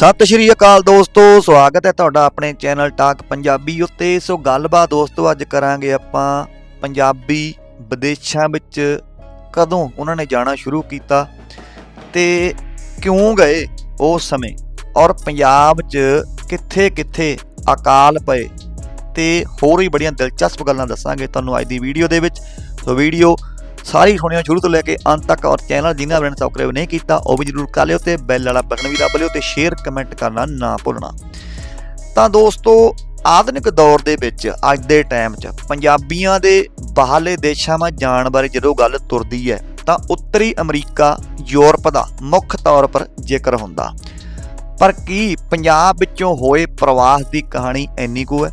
ਸਤਿ ਸ਼੍ਰੀ ਅਕਾਲ ਦੋਸਤੋ, ਸਵਾਗਤ ਹੈ ਤੁਹਾਡਾ ਆਪਣੇ ਚੈਨਲ ਟਾਕ ਪੰਜਾਬੀ ਉੱਤੇ। ਸੋ ਗੱਲਬਾਤ ਦੋਸਤੋ, ਅੱਜ ਕਰਾਂਗੇ ਆਪਾਂ ਪੰਜਾਬੀ ਵਿਦੇਸ਼ਾਂ ਵਿੱਚ ਕਦੋਂ ਉਹਨਾਂ ਨੇ ਜਾਣਾ ਸ਼ੁਰੂ ਕੀਤਾ ਤੇ ਕਿਉਂ ਗਏ ਉਸ ਸਮੇਂ ਔਰ ਪੰਜਾਬ 'ਚ ਕਿੱਥੇ-ਕਿੱਥੇ ਅਕਾਲ ਪਏ ਤੇ ਹੋਰ ਵੀ ਬੜੀਆਂ ਦਿਲਚਸਪ ਗੱਲਾਂ ਦੱਸਾਂਗੇ ਤੁਹਾਨੂੰ ਅੱਜ ਦੀ ਵੀਡੀਓ ਦੇ ਵਿੱਚ। ਸੋ ਵੀਡੀਓ ਸਾਰੀ ਸੁਣਿਓ ਸ਼ੁਰੂ ਤੋਂ ਲੈ ਕੇ ਅੰਤ ਤੱਕ ਔਰ ਚੈਨਲ ਜਿਨ੍ਹਾਂ ਨੇ ਸਬਸਕ੍ਰਾਈਬ ਨਹੀਂ ਕੀਤਾ, ਉਹ ਵੀ ਜਰੂਰ ਕਰ ਲਿਓ ਤੇ ਬੈਲ ਵਾਲਾ ਬਟਨ ਵੀ ਦਬਾ ਲਿਓ ਤੇ ਸ਼ੇਅਰ ਕਮੈਂਟ ਕਰਨਾ ਨਾ ਭੁੱਲਣਾ। ਤਾਂ ਦੋਸਤੋ, ਆਧੁਨਿਕ ਦੌਰ ਦੇ ਵਿੱਚ ਅੱਜ ਦੇ ਟਾਈਮ 'ਚ ਪੰਜਾਬੀਆਂ ਦੇ ਬਾਹਰਲੇ ਦੇਸ਼ਾਂ 'ਮਾ ਜਾਣ ਬਾਰੇ ਜਦੋਂ ਗੱਲ ਤੁਰਦੀ ਹੈ, ਤਾਂ ਉੱਤਰੀ ਅਮਰੀਕਾ, ਯੂਰਪ ਦਾ ਮੁੱਖ ਤੌਰ ਪਰ ਜ਼ਿਕਰ ਹੁੰਦਾ। ਪਰ ਕੀ ਪੰਜਾਬ ਵਿੱਚੋਂ ਹੋਏ ਪ੍ਰਵਾਸ ਦੀ ਕਹਾਣੀ ਇੰਨੀ ਕੁ ਹੈ?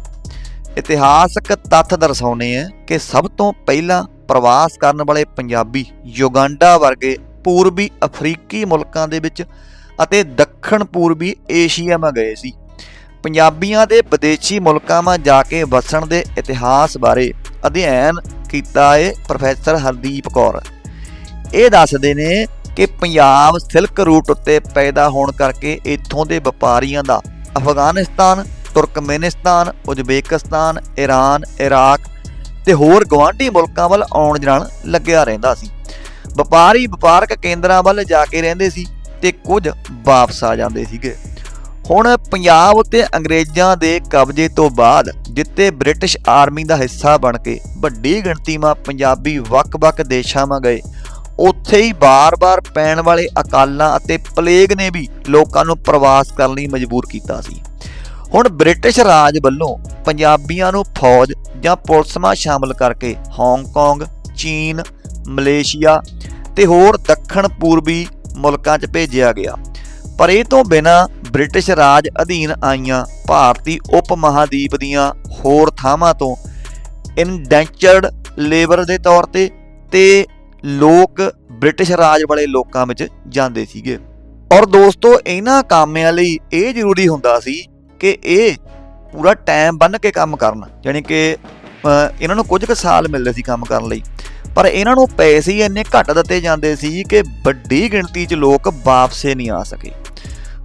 ਇਤਿਹਾਸਕ ਤੱਥ ਦਰਸਾਉਂਦੇ ਆ ਕਿ ਸਭ ਤੋਂ ਪਹਿਲਾਂ ਪ੍ਰਵਾਸ ਕਰਨ ਵਾਲੇ ਪੰਜਾਬੀ ਯੁਗਾਂਡਾ ਵਰਗੇ ਪੂਰਬੀ ਅਫਰੀਕੀ ਮੁਲਕਾਂ ਦੇ ਵਿੱਚ ਅਤੇ ਦੱਖਣ ਪੂਰਬੀ ਏਸ਼ੀਆ ਮਾ ਗਏ ਸੀ। ਪੰਜਾਬੀਆਂ ਦੇ ਵਿਦੇਸ਼ੀ ਮੁਲਕਾਂ ਮਾ ਜਾ ਕੇ ਵਸਣ ਦੇ ਇਤਿਹਾਸ ਬਾਰੇ ਅਧਿਐਨ ਕੀਤਾ ਹੈ ਪ੍ਰੋਫੈਸਰ ਹਰਦੀਪ ਕੌਰ। ਇਹ ਦੱਸਦੇ ਨੇ ਕਿ ਪੰਜਾਬ ਸਿਲਕ ਰੂਟ ਉੱਤੇ ਪੈਦਾ ਹੋਣ ਕਰਕੇ ਇੱਥੋਂ ਦੇ ਵਪਾਰੀਆਂ ਦਾ Afghanistan Turkmenistan, Uzbekistan Iran Iraq ਤੇ ਹੋਰ ਗਵਾਂਢੀ ਮੁਲਕਾਂ ਵੱਲ ਆਉਣ ਜਾਣ ਲੱਗਿਆ ਰਹਿੰਦਾ ਸੀ। ਵਪਾਰੀ ਵਪਾਰਕ ਕੇਂਦਰਾਂ ਵੱਲ ਜਾ ਕੇ ਰਹਿੰਦੇ ਸੀ ਤੇ ਕੁਝ ਵਾਪਸ ਆ ਜਾਂਦੇ ਸੀਗੇ। ਹੁਣ ਪੰਜਾਬ ਉੱਤੇ ਅੰਗਰੇਜ਼ਾਂ ਦੇ ਕਬਜ਼ੇ ਤੋਂ ਬਾਅਦ ਜਿੱਤੇ ਬ੍ਰਿਟਿਸ਼ ਆਰਮੀ ਦਾ ਹਿੱਸਾ ਬਣ ਕੇ ਵੱਡੀ ਗਿਣਤੀ 'ਮਾ ਪੰਜਾਬੀ ਵੱਖ-ਵੱਖ ਦੇਸ਼ਾਂ 'ਮਾ ਗਏ। ਉੱਥੇ ਹੀ ਬਾਰ-ਬਾਰ ਪੈਣ ਵਾਲੇ ਅਕਾਲਾਂ ਅਤੇ ਪਲੇਗ ਨੇ ਵੀ ਲੋਕਾਂ ਨੂੰ ਪ੍ਰਵਾਸ ਕਰਨ ਲਈ ਮਜਬੂਰ ਕੀਤਾ ਸੀ। ਹੁਣ ਬ੍ਰਿਟਿਸ਼ ਰਾਜ ਵੱਲੋਂ ਪੰਜਾਬੀਆਂ ਨੂੰ ਫੌਜ ਜਾਂ ਪੁਲਿਸ ਮਾ ਸ਼ਾਮਲ ਕਰਕੇ ਹਾਂਗਕਾਂਗ, ਚੀਨ, ਮਲੇਸ਼ੀਆ ਤੇ ਹੋਰ ਦੱਖਣ ਪੂਰਬੀ ਮੁਲਕਾਂ 'ਚ ਭੇਜਿਆ ਗਿਆ। ਪਰ ਇਹ ਤੋਂ ਬਿਨਾ ਬ੍ਰਿਟਿਸ਼ ਰਾਜ ਅਧੀਨ ਆਈਆਂ ਭਾਰਤੀ ਉਪ ਮਹਾਦੀਪ ਦੀਆਂ ਹੋਰ ਥਾਵਾਂ ਤੋਂ ਇਨਡੈਂਚਰਡ ਲੇਬਰ ਦੇ ਤੌਰ ਤੇ ਤੇ ਲੋਕ ਬ੍ਰਿਟਿਸ਼ ਰਾਜ ਵਾਲੇ ਲੋਕਾਂ ਵਿੱਚ ਜਾਂਦੇ ਸੀਗੇ। ਔਰ ਦੋਸਤੋ ਇਹਨਾਂ ਕਾਮਿਆਂ ਲਈ ਇਹ ਜ਼ਰੂਰੀ ਹੁੰਦਾ ਸੀ ਕਿ ਇਹ ਪੂਰਾ ਟਾਈਮ ਬੰਨ ਕੇ ਕੰਮ ਕਰਨ ਯਾਨੀ ਕਿ ਇਹਨਾਂ ਨੂੰ ਕੁਝ ਕੁ ਸਾਲ ਮਿਲਦੇ ਸੀ ਕੰਮ ਕਰਨ ਲਈ। ਪਰ ਇਹਨਾਂ ਨੂੰ ਪੈਸੇ ਹੀ ਇੰਨੇ ਘੱਟ ਦਿੱਤੇ ਜਾਂਦੇ ਸੀ ਕਿ ਵੱਡੀ ਗਿਣਤੀ 'ਚ ਲੋਕ ਵਾਪਸੇ ਨਹੀਂ ਆ ਸਕੇ।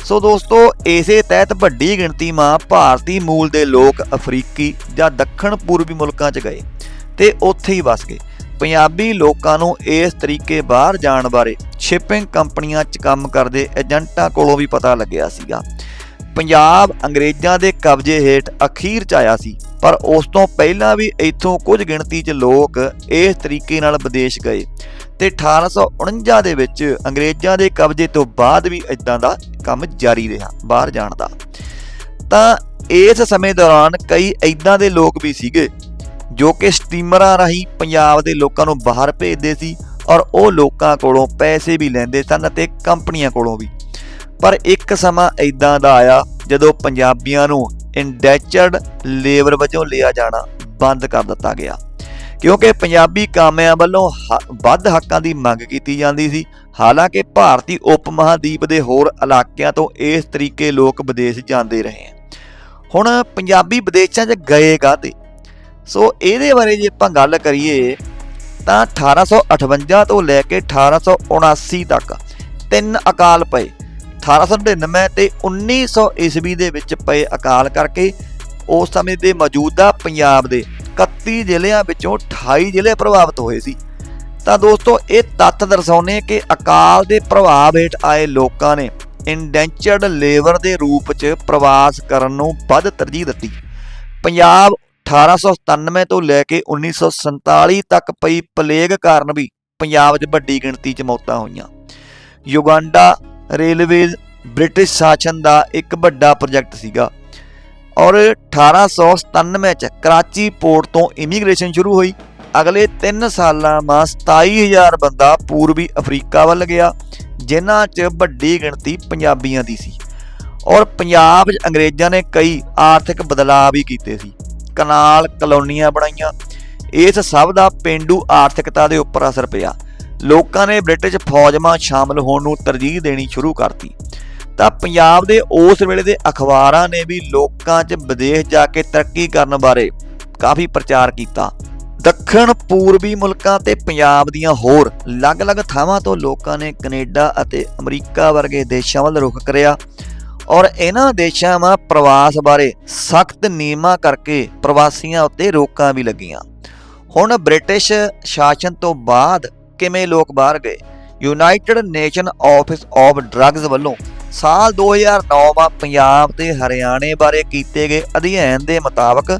ਸੋ ਦੋਸਤੋ, ਇਸੇ ਤਹਿਤ ਵੱਡੀ ਗਿਣਤੀ ਮਾਂ ਭਾਰਤੀ ਮੂਲ ਦੇ ਲੋਕ ਅਫਰੀਕੀ ਜਾਂ ਦੱਖਣ ਪੂਰਬੀ ਮੁਲਕਾਂ 'ਚ ਗਏ ਤੇ ਉੱਥੇ ਹੀ ਵਸ ਗਏ। ਪੰਜਾਬੀ ਲੋਕਾਂ ਨੂੰ ਇਸ ਤਰੀਕੇ ਬਾਹਰ ਜਾਣ ਬਾਰੇ ਸ਼ਿਪਿੰਗ ਕੰਪਨੀਆਂ 'ਚ ਕੰਮ ਕਰਦੇ ਏਜੰਟਾਂ ਕੋਲੋਂ ਵੀ ਪਤਾ ਲੱਗਿਆ ਸੀਗਾ। ਪੰਜਾਬ ਅੰਗਰੇਜ਼ਾਂ ਦੇ ਕਬਜ਼ੇ ਹੇਠ ਅਖੀਰ 'ਚ ਆਇਆ ਸੀ, ਪਰ ਉਸ ਤੋਂ ਪਹਿਲਾਂ ਵੀ ਇੱਥੋਂ ਕੁਝ ਗਿਣਤੀ 'ਚ ਲੋਕ ਇਸ ਤਰੀਕੇ ਨਾਲ ਵਿਦੇਸ਼ ਗਏ ਤੇ 1849 ਦੇ ਵਿੱਚ ਅੰਗਰੇਜ਼ਾਂ ਦੇ ਕਬਜ਼ੇ ਤੋਂ ਬਾਅਦ ਵੀ ਇਦਾਂ ਦਾ ਕੰਮ ਜਾਰੀ ਰਿਹਾ, ਬਾਹਰ ਜਾਣ ਦਾ। ਤਾਂ ਇਸ ਸਮੇਂ ਦੌਰਾਨ ਕਈ ਇਦਾਂ ਦੇ ਲੋਕ ਵੀ ਸੀਗੇ ਜੋ ਕਿ ਸਟੀਮਰਾਂ ਰਾਹੀਂ ਪੰਜਾਬ ਦੇ ਲੋਕਾਂ ਨੂੰ ਬਾਹਰ ਭੇਜਦੇ ਸੀ ਔਰ ਉਹ ਲੋਕਾਂ ਕੋਲੋਂ ਪੈਸੇ ਵੀ ਲੈਂਦੇ ਸਨ ਅਤੇ ਕੰਪਨੀਆਂ ਕੋਲੋਂ ਵੀ। ਪਰ ਇੱਕ ਸਮਾਂ ਇਦਾਂ ਦਾ ਆਇਆ ਜਦੋਂ ਪੰਜਾਬੀਆਂ ਨੂੰ ਇੰਡੈਚਰਡ ਲੇਬਰ ਵਜੋਂ ਲਿਆ ਜਾਣਾ ਬੰਦ ਕਰ ਦਿੱਤਾ ਗਿਆ। ਕਿਉਂਕਿ ਪੰਜਾਬੀ ਕਾਮਿਆਂ ਵੱਲੋਂ ਹ- ਵੱਧ ਹੱਕਾਂ ਦੀ ਮੰਗ ਕੀਤੀ ਜਾਂਦੀ ਸੀ। ਹਾਲਾਂਕਿ ਭਾਰਤੀ ਉਪ ਮਹਾਦੀਪ ਦੇ ਹੋਰ ਇਲਾਕਿਆਂ ਤੋਂ ਇਸ ਤਰੀਕੇ ਲੋਕ ਵਿਦੇਸ਼ ਜਾਂਦੇ ਰਹੇ ਹਨ। ਹੁਣ ਪੰਜਾਬੀ ਵਿਦੇਸ਼ਾਂ 'ਚ ਗਏ ਕਾਹਤੇ ਸੋ ਇਹਦੇ ਬਾਰੇ ਜੇ ਆਪਾਂ ਗੱਲ ਕਰੀਏ, ਤਾਂ 1858 ਤੋਂ ਲੈ ਕੇ 1879 ਤੱਕ ਤਿੰਨ ਅਕਾਲ ਪਏ। 1899 ਤੇ 1900 ਈਸਵੀ ਦੇ ਵਿੱਚ ਪਏ ਅਕਾਲ ਕਰਕੇ ਉਸ ਸਮੇਂ ਦੇ ਮੌਜੂਦਾ ਪੰਜਾਬ ਦੇ 31 ਜ਼ਿਲ੍ਹਿਆਂ ਵਿੱਚੋਂ 28 ਜ਼ਿਲ੍ਹੇ ਪ੍ਰਭਾਵਿਤ ਹੋਏ ਸੀ। ਤਾਂ ਦੋਸਤੋ, ਇਹ ਤੱਥ ਦਰਸਾਉਂਦੇ ਕਿ ਅਕਾਲ ਦੇ ਪ੍ਰਭਾਵ ਹੇਠ ਆਏ ਲੋਕਾਂ ਨੇ ਇੰਡੈਂਚਰਡ ਲੇਬਰ ਦੇ ਰੂਪ 'ਚ ਪ੍ਰਵਾਸ ਕਰਨ ਨੂੰ ਵੱਧ ਤਰਜੀਹ ਦਿੱਤੀ। ਪੰਜਾਬ 1897 ਤੋਂ ਲੈ ਕੇ 1947 ਤੱਕ ਪਈ ਪਲੇਗ ਕਾਰਨ ਵੀ ਪੰਜਾਬ 'ਚ ਵੱਡੀ ਗਿਣਤੀ 'ਚ ਮੌਤਾਂ ਹੋਈਆਂ। ਯੁਗਾਂਡਾ ਰੇਲਵੇਜ਼ ਬ੍ਰਿਟਿਸ਼ ਸ਼ਾਸਨ ਦਾ ਇੱਕ ਵੱਡਾ ਪ੍ਰੋਜੈਕਟ ਸੀਗਾ। ਔਰ 1897 ਚ ਕਰਾਚੀ ਪੋਰਟ ਤੋਂ ਇਮੀਗ੍ਰੇਸ਼ਨ ਸ਼ੁਰੂ ਹੋਈ। ਅਗਲੇ 3 ਸਾਲਾਂ ਮਾ 27000 ਬੰਦਾ ਪੂਰਬੀ ਅਫਰੀਕਾ ਵੱਲ ਗਿਆ, ਜਿਨ੍ਹਾਂ 'ਚ ਵੱਡੀ ਗਿਣਤੀ ਪੰਜਾਬੀਆਂ ਦੀ ਸੀ। ਔਰ ਪੰਜਾਬ 'ਚ ਅੰਗਰੇਜ਼ਾਂ ਨੇ ਕਈ ਆਰਥਿਕ ਬਦਲਾਅ ਵੀ ਕੀਤੇ ਸੀ। ਕਨਾਲ ਕਲੋਨੀਆਂ ਬਣਾਈਆਂ। ਇਸ ਸਭ ਦਾ ਪਿੰਡੂ ਆਰਥਿਕਤਾ ਦੇ ਉੱਪਰ ਅਸਰ ਪਿਆ। ਲੋਕਾਂ ਨੇ ਬ੍ਰਿਟਿਸ਼ ਫੌਜ ਮਾ ਸ਼ਾਮਲ ਹੋਣ ਨੂੰ ਤਰਜੀਹ ਦੇਣੀ ਸ਼ੁਰੂ ਕਰਤੀ। ਤਾਂ ਪੰਜਾਬ ਦੇ ਉਸ ਵੇਲੇ ਦੇ ਅਖਬਾਰਾਂ ਨੇ ਵੀ ਲੋਕਾਂ 'ਚ ਵਿਦੇਸ਼ ਜਾ ਕੇ ਤਰੱਕੀ ਕਰਨ ਬਾਰੇ ਕਾਫੀ ਪ੍ਰਚਾਰ ਕੀਤਾ। ਦੱਖਣ ਪੂਰਬੀ ਮੁਲਕਾਂ ਤੇ ਪੰਜਾਬ ਦੀਆਂ ਹੋਰ ਅਲੱਗ-ਅਲੱਗ ਥਾਵਾਂ ਤੋਂ ਲੋਕਾਂ ਨੇ ਕੈਨੇਡਾ ਅਤੇ ਅਮਰੀਕਾ ਵਰਗੇ ਦੇਸ਼ਾਂ ਵੱਲ ਰੁਖ ਕਰਿਆ ਔਰ ਇਹਨਾਂ ਦੇਸ਼ਾਂ 'ਮਾ ਪ੍ਰਵਾਸ ਬਾਰੇ ਸਖਤ ਨਿਯਮਾਂ ਕਰਕੇ ਪ੍ਰਵਾਸੀਆਂ ਉੱਤੇ ਰੋਕਾਂ ਵੀ ਲੱਗੀਆਂ। ਹੁਣ ਬ੍ਰਿਟਿਸ਼ ਸ਼ਾਸਨ ਤੋਂ ਬਾਅਦ ਕਿਵੇਂ ਲੋਕ ਬਾਹਰ ਗਏ? United Nation office of drugs ਵੱਲੋਂ ਸਾਲ 2009 ਮਾ ਪੰਜਾਬ ਤੇ ਹਰਿਆਣੇ ਬਾਰੇ ਕੀਤੇ ਗਏ ਅਧਿਐਨ ਦੇ ਮੁਤਾਬਕ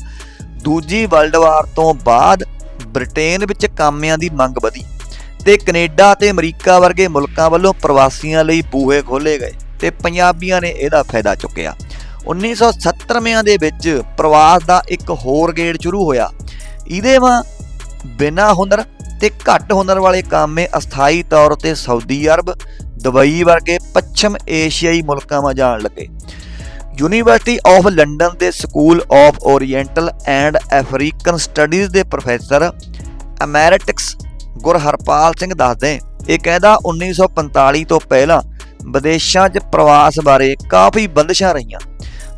ਦੂਜੀ ਵਰਲਡ ਵਾਰ ਤੋਂ ਬਾਅਦ ਬ੍ਰਿਟੇਨ ਵਿੱਚ ਕਾਮਿਆਂ ਦੀ ਮੰਗ ਵਧੀ ਤੇ ਕੈਨੇਡਾ ਤੇ ਅਮਰੀਕਾ ਵਰਗੇ ਮੁਲਕਾਂ ਵੱਲੋਂ ਪ੍ਰਵਾਸੀਆਂ ਲਈ ਬੂਹੇ ਖੋਲੇ ਗਏ ਤੇ ਪੰਜਾਬੀਆਂ ਨੇ ਇਹਦਾ ਫਾਇਦਾ ਚੁੱਕਿਆ। 1970ਵਿਆਂ ਦੇ ਵਿੱਚ ਪ੍ਰਵਾਸ ਦਾ ਇੱਕ ਹੋਰ ਗੇੜ ਸ਼ੁਰੂ ਹੋਇਆ। ਇਹਦੇ ਵਾਂ ਬਿਨਾਂ ਹੁਨਰ ਤੇ ਘੱਟ ਹੁਨਰ ਵਾਲੇ ਕਾਮੇ ਅਸਥਾਈ ਤੌਰ ਤੇ ਸਾਊਦੀ ਅਰਬ, ਦੁਬਈ ਵਰਗੇ ਪੱਛਮ ਏਸ਼ੀਆਈ ਮੁਲਕਾਂ ਵਿੱਚ ਜਾਣ ਲੱਗੇ। ਯੂਨੀਵਰਸਿਟੀ ਆਫ ਲੰਡਨ ਦੇ school of oriental and African studies ਦੇ ਪ੍ਰੋਫੈਸਰ ਐਮੈਰਿਟਿਕਸ ਗੁਰਹਰਪਾਲ ਸਿੰਘ ਦੱਸਦੇ ਇਹ ਕਹਿੰਦਾ 1945 ਤੋਂ ਪਹਿਲਾਂ ਵਿਦੇਸ਼ਾਂ 'ਚ ਪ੍ਰਵਾਸ ਬਾਰੇ ਕਾਫੀ ਬੰਦਸ਼ਾਂ ਰਹੀਆਂ,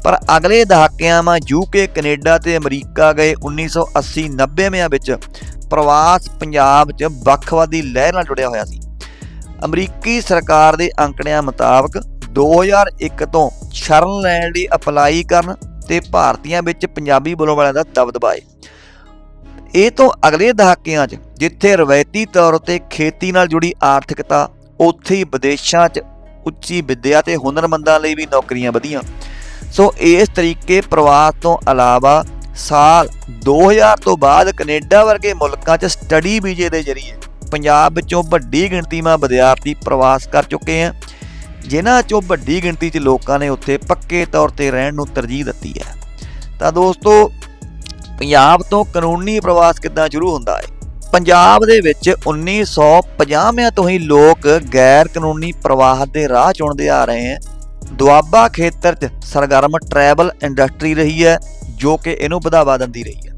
ਪਰ ਅਗਲੇ ਦਹਾਕਿਆਂ ਮਾ ਯੂਕੇ ਕੈਨੇਡਾ ਤੇ ਅਮਰੀਕਾ ਗਏ 1980 90ਵਿਆਂ ਵਿੱਚ ਪ੍ਰਵਾਸ ਪੰਜਾਬ 'ਚ ਵੱਖਵਾਦੀ ਲਹਿਰ ਨਾਲ ਜੁੜਿਆ ਹੋਇਆ ਸੀ। ਅਮਰੀਕੀ ਸਰਕਾਰ ਦੇ ਅੰਕੜਿਆਂ ਮੁਤਾਬਕ 2001 ਤੋਂ ਸ਼ਰਨ ਲੈਣ ਲਈ ਅਪਲਾਈ ਕਰਨ ਤੇ ਭਾਰਤੀਆਂ ਵਿੱਚ ਪੰਜਾਬੀ ਬੋਲਣ ਵਾਲਿਆਂ ਦਾ ਦਬਦਬਾ ਹੈ ਇਹ ਤੋਂ ਅਗਲੇ ਦਹਾਕਿਆਂ 'ਚ ਜਿੱਥੇ ਰਵਾਇਤੀ ਤੌਰ ਤੇ ਖੇਤੀ ਨਾਲ ਜੁੜੀ ਆਰਥਿਕਤਾ, ਉੱਥੇ ਹੀ ਵਿਦੇਸ਼ਾਂ 'ਚ ਉੱਚੀ ਵਿੱਦਿਆ ਤੇ ਹੁਨਰਮੰਦਾਂ ਲਈ ਵੀ ਨੌਕਰੀਆਂ ਵਧੀਆਂ। ਸੋ ਇਸ ਤਰੀਕੇ ਪ੍ਰਵਾਸ ਤੋਂ ਇਲਾਵਾ ਸਾਲ 2000 ਤੋਂ ਬਾਅਦ ਕੈਨੇਡਾ ਵਰਗੇ ਮੁਲਕਾਂ 'ਚ ਸਟੱਡੀ ਵੀਜ਼ੇ ਦੇ ਜ਼ਰੀਏ ਪੰਜਾਬ ਵਿੱਚੋਂ ਵੱਡੀ ਗਿਣਤੀ ਮਾ ਵਿਦਿਆਰਥੀ ਪ੍ਰਵਾਸ ਕਰ ਚੁੱਕੇ ਹਨ ਜਿਨ੍ਹਾਂ 'ਚੋਂ ਵੱਡੀ ਗਿਣਤੀ 'ਚ ਲੋਕਾਂ ਨੇ ਉੱਥੇ ਪੱਕੇ ਤੌਰ ਤੇ ਰਹਿਣ ਨੂੰ ਤਰਜੀਹ ਦਿੱਤੀ ਹੈ। ਤਾਂ ਦੋਸਤੋ, ਪੰਜਾਬ ਤੋਂ ਕਾਨੂੰਨੀ ਪ੍ਰਵਾਸ ਕਿੱਦਾਂ ਸ਼ੁਰੂ ਹੁੰਦਾ ਹੈ? ਪੰਜਾਬ ਦੇ ਵਿੱਚ 1950ਵਿਆਂ ਤੋਂ ਹੀ ਲੋਕ ਗੈਰ ਕਾਨੂੰਨੀ ਪ੍ਰਵਾਹ ਦੇ ਰਾਹ ਚੁਣਦੇ ਆ ਰਹੇ ਹਨ ਦੁਆਬਾ ਖੇਤਰ 'ਚ ਸਰਗਰਮ ਟਰੈਵਲ ਇੰਡਸਟਰੀ ਰਹੀ ਹੈ। ਜੋ ਕਿ ਇਹਨੂੰ ਵਧਾਵਾ ਦਿੰਦੀ ਰਹੀ ਹੈ।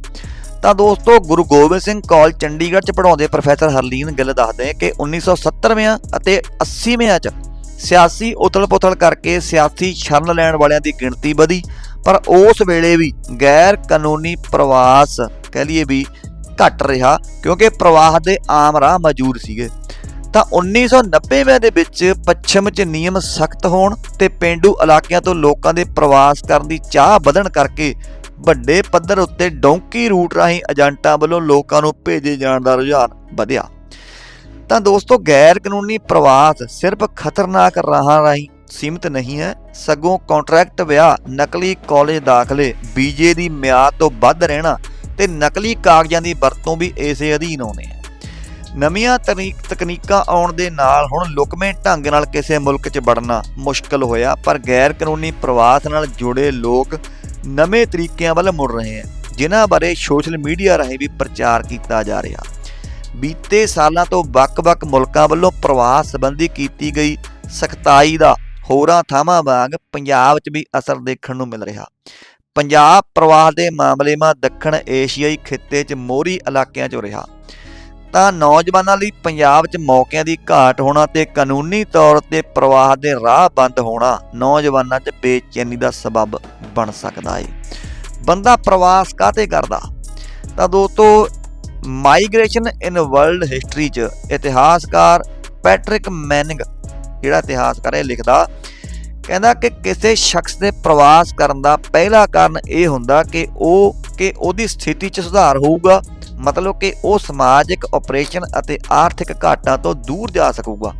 ਤਾਂ ਦੋਸਤੋ, ਗੁਰੂ ਗੋਬਿੰਦ ਸਿੰਘ ਕਾਲਜ ਚੰਡੀਗੜ੍ਹ 'ਚ ਪੜਾਉਂਦੇ ਪ੍ਰੋਫੈਸਰ ਹਰਲੀਨ ਗਿੱਲ ਦੱਸਦੇ ਕਿ 1970ਵਿਆਂ ਅਤੇ 80ਵਿਆਂ 'ਚ ਸਿਆਸੀ ਉਥਲ-ਪੁਥਲ ਕਰਕੇ ਸਿਆਸੀ ਸ਼ਰਨ ਲੈਣ ਵਾਲਿਆਂ ਦੀ ਗਿਣਤੀ ਵਧੀ, ਪਰ ਉਸ ਵੇਲੇ ਵੀ ਗੈਰ ਕਾਨੂੰਨੀ ਪ੍ਰਵਾਸ ਕਹਿ ਲਈਏ ਵੀ ਘਟ ਰਿਹਾ ਕਿਉਂਕਿ ਪ੍ਰਵਾਹ ਦੇ ਆਮ ਰਾਹ ਮੌਜੂਦ ਸੀਗੇ। ਤਾਂ 1990ਵਿਆਂ ਦੇ ਵਿੱਚ ਪੱਛਮ 'ਚ ਨਿਯਮ ਸਖਤ ਹੋਣ ਤੇ ਪਿੰਡੂ ਇਲਾਕਿਆਂ ਤੋਂ ਲੋਕਾਂ ਦੇ ਪ੍ਰਵਾਸ ਕਰਨ ਦੀ ਚਾਹ ਵਧਣ ਕਰਕੇ ਵੱਡੇ ਪੱਧਰ ਉੱਤੇ ਡੌਂਕੀ ਰੂਟ ਰਾਹੀਂ ਏਜੰਟਾਂ ਵੱਲੋਂ ਲੋਕਾਂ ਨੂੰ ਭੇਜੇ ਜਾਣ ਦਾ ਰੁਝਾਨ ਵਧਿਆ। ਤਾਂ ਦੋਸਤੋ ਗੈਰ ਕਾਨੂੰਨੀ ਪ੍ਰਵਾਸ ਸਿਰਫ ਖਤਰਨਾਕ ਰਾਹਾਂ ਰਾਹੀਂ ਸੀਮਿਤ ਨਹੀਂ ਹੈ। ਸਗੋਂ ਕੰਟਰੈਕਟ ਵਿਆਹ, ਨਕਲੀ ਕਾਲਜ ਦਾਖਲੇ ਵੀਜ਼ੇ ਦੀ ਮਿਆਦ ਤੋਂ ਵੱਧ ਰਹਿਣਾ ਤੇ ਨਕਲੀ ਕਾਗਜ਼ਾਂ ਦੀ ਵਰਤੋਂ ਵੀ ਇਸੇ ਅਧੀਨ ਆਉਂਦੇ ਆ। ਨਵੀਆਂ ਤਕਨੀਕ ਤਕਨੀਕਾਂ ਆਉਣ ਦੇ ਨਾਲ ਹੁਣ ਲੁਕਵੇਂ ਢੰਗ ਨਾਲ ਕਿਸੇ ਮੁਲਕ 'ਚ ਵੜਨਾ ਮੁਸ਼ਕਲ ਹੋਇਆ, ਪਰ ਗੈਰ ਕਾਨੂੰਨੀ ਪ੍ਰਵਾਸ ਨਾਲ ਜੁੜੇ ਲੋਕ ਨਵੇਂ ਤਰੀਕਿਆਂ ਵੱਲ ਮੁੜ ਰਹੇ ਹਨ ਜਿਨ੍ਹਾਂ ਬਾਰੇ ਸੋਸ਼ਲ ਮੀਡੀਆ ਰਾਹੀਂ ਵੀ ਪ੍ਰਚਾਰ ਕੀਤਾ ਜਾ ਰਿਹਾ। ਬੀਤੇ ਸਾਲਾਂ ਤੋਂ ਵੱਖ-ਵੱਖ ਮੁਲਕਾਂ ਵੱਲੋਂ ਪ੍ਰਵਾਸ ਸੰਬੰਧੀ ਕੀਤੀ ਗਈ ਸਖਤਾਈ ਦਾ ਹੋਰਾਂ ਥਾਵਾਂ ਵਾਂਗ ਪੰਜਾਬ 'ਚ ਵੀ ਅਸਰ ਦੇਖਣ ਨੂੰ ਮਿਲ ਰਿਹਾ। ਪੰਜਾਬ ਪ੍ਰਵਾਸ ਦੇ ਮਾਮਲੇ ਮਾ ਦੱਖਣ ਏਸ਼ੀਆਈ ਖਿੱਤੇ 'ਚ ਮੋਹਰੀ ਇਲਾਕਿਆਂ 'ਚੋਂ ਰਿਹਾ। ਤਾਂ ਨੌਜਵਾਨਾਂ ਲਈ ਪੰਜਾਬ 'ਚ ਮੌਕਿਆਂ ਦੀ ਘਾਟ ਹੋਣਾ ਤੇ ਕਾਨੂੰਨੀ ਤੌਰ ਤੇ ਪ੍ਰਵਾਹ ਦੇ ਰਾਹ ਬੰਦ ਹੋਣਾ ਨੌਜਵਾਨਾਂ 'ਚ ਬੇਚੈਨੀ ਦਾ ਸਬਬ ਬਣ ਸਕਦਾ ਹੈ ਬੰਦਾ ਪ੍ਰਵਾਸ ਕਾਤੇ ਕਰਦਾ? ਤਾਂ ਦੋਸਤੋ, ਮਾਈਗ੍ਰੇਸ਼ਨ ਇਨ ਵਰਲਡ ਹਿਸਟਰੀ 'ਚ ਇਤਿਹਾਸਕਾਰ ਪੈਟ੍ਰਿਕ ਮੈਨਿੰਗ ਜਿਹੜਾ ਇਤਿਹਾਸਕਾਰ ਇਹ ਲਿਖਦਾ, ਕਹਿੰਦਾ ਕਿ ਕਿਸੇ ਸ਼ਖਸ ਦੇ ਪ੍ਰਵਾਸ ਕਰਨ ਦਾ ਪਹਿਲਾ ਕਾਰਨ ਇਹ ਹੁੰਦਾ ਕਿ ਉਹ ਕਿ ਉਹਦੀ ਸਥਿਤੀ 'ਚ ਸੁਧਾਰ ਹੋਊਗਾ। ਮਤਲਬ ਕਿ ਉਹ ਸਮਾਜਿਕ ਆਪਰੇਸ਼ਨ ਅਤੇ ਆਰਥਿਕ ਘਾਟਾਂ ਤੋਂ ਦੂਰ ਜਾ ਸਕੂਗਾ।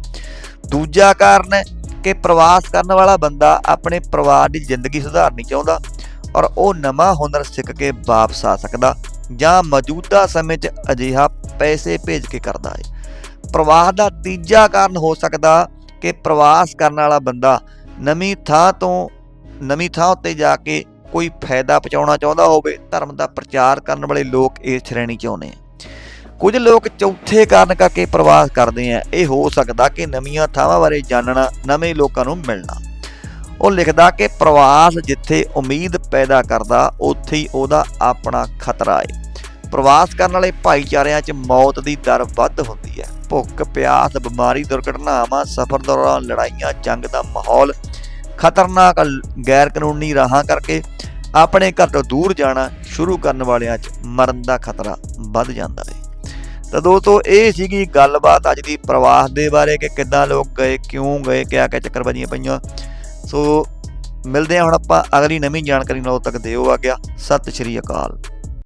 ਦੂਜਾ ਕਾਰਨ ਹੈ ਕਿ ਪ੍ਰਵਾਸ ਕਰਨ ਵਾਲਾ ਬੰਦਾ ਆਪਣੇ ਪਰਿਵਾਰ ਦੀ ਜ਼ਿੰਦਗੀ ਸੁਧਾਰਨੀ ਚਾਹੁੰਦਾ ਔਰ ਉਹ ਨਵਾਂ ਹੁਨਰ ਸਿੱਖ ਕੇ ਵਾਪਸ ਆ ਸਕਦਾ ਜਾਂ ਮੌਜੂਦਾ ਸਮੇਂ 'ਚ ਅਜਿਹਾ ਪੈਸੇ ਭੇਜ ਕੇ ਕਰਦਾ ਹੈ। ਪ੍ਰਵਾਹ ਦਾ ਤੀਜਾ ਕਾਰਨ ਹੋ ਸਕਦਾ ਕਿ ਪ੍ਰਵਾਸ ਕਰਨ ਵਾਲਾ ਬੰਦਾ ਨਵੀਂ ਥਾਂ ਤੋਂ ਨਵੀਂ ਥਾਂ ਉੱਤੇ ਜਾ ਕੇ ਕੋਈ ਫਾਇਦਾ ਪਹੁੰਚਾਉਣਾ ਚਾਹੁੰਦਾ ਹੋਵੇ, ਧਰਮ ਦਾ ਪ੍ਰਚਾਰ ਕਰਨ ਵਾਲੇ ਲੋਕ ਇਸ ਸ਼੍ਰੇਣੀ 'ਚ ਆਉਂਦੇ ਆ। ਕੁਝ ਲੋਕ ਚੌਥੇ ਕਾਰਨ ਕਰਕੇ ਪ੍ਰਵਾਸ ਕਰਦੇ ਆ। ਇਹ ਹੋ ਸਕਦਾ ਕਿ ਨਵੀਆਂ ਥਾਵਾਂ ਬਾਰੇ ਜਾਣਨਾ, ਨਵੇਂ ਲੋਕਾਂ ਨੂੰ ਮਿਲਣਾ। ਉਹ ਲਿਖਦਾ ਕਿ ਪ੍ਰਵਾਸ ਜਿੱਥੇ ਉਮੀਦ ਪੈਦਾ ਕਰਦਾ, ਉੱਥੇ ਹੀ ਉਹਦਾ ਆਪਣਾ ਖਤਰਾ ਹੈ ਪ੍ਰਵਾਸ ਕਰਨ ਵਾਲੇ ਭਾਈਚਾਰਿਆਂ 'ਚ ਮੌਤ ਦੀ ਦਰ ਵੱਧ ਹੁੰਦੀ ਹੈ। ਭੁੱਖ, ਪਿਆਸ, ਬਿਮਾਰੀ, ਦੁਰਘਟਨਾਵਾਂ, ਸਫ਼ਰ ਦੌਰਾਨ ਲੜਾਈਆਂ, ਜੰਗ ਦਾ ਮਾਹੌਲ ਖਤਰਨਾਕ ਗੈਰ ਕਾਨੂੰਨੀ ਰਾਹਾਂ ਕਰਕੇ ਆਪਣੇ ਘਰ ਤੋਂ ਦੂਰ ਜਾਣਾ ਸ਼ੁਰੂ ਕਰਨ ਵਾਲਿਆਂ 'ਚ ਮਰਨ ਦਾ ਖਤਰਾ ਵੱਧ ਜਾਂਦਾ ਹੈ। ਤਾਂ ਦੋਸਤੋ, ਇਹ ਸੀਗੀ ਗੱਲਬਾਤ ਅੱਜ ਦੀ ਪ੍ਰਵਾਸ ਦੇ ਬਾਰੇ ਕਿ ਕਿੱਦਾਂ ਲੋਕ ਗਏ, ਕਿਉਂ ਗਏ, ਕਿਆ ਕਿਆ ਚੱਕਰਬਾਜ਼ੀਆਂ ਪਈਆਂ। ਸੋ, ਮਿਲਦੇ ਹਾਂ ਹੁਣ ਆਪਾਂ ਅਗਲੀ ਨਵੀਂ ਜਾਣਕਾਰੀ ਨਾਲ, ਉਦੋਂ ਤੱਕ ਦਿਓ ਆ ਗਿਆ ਸਤਿ ਸ਼੍ਰੀ ਅਕਾਲ।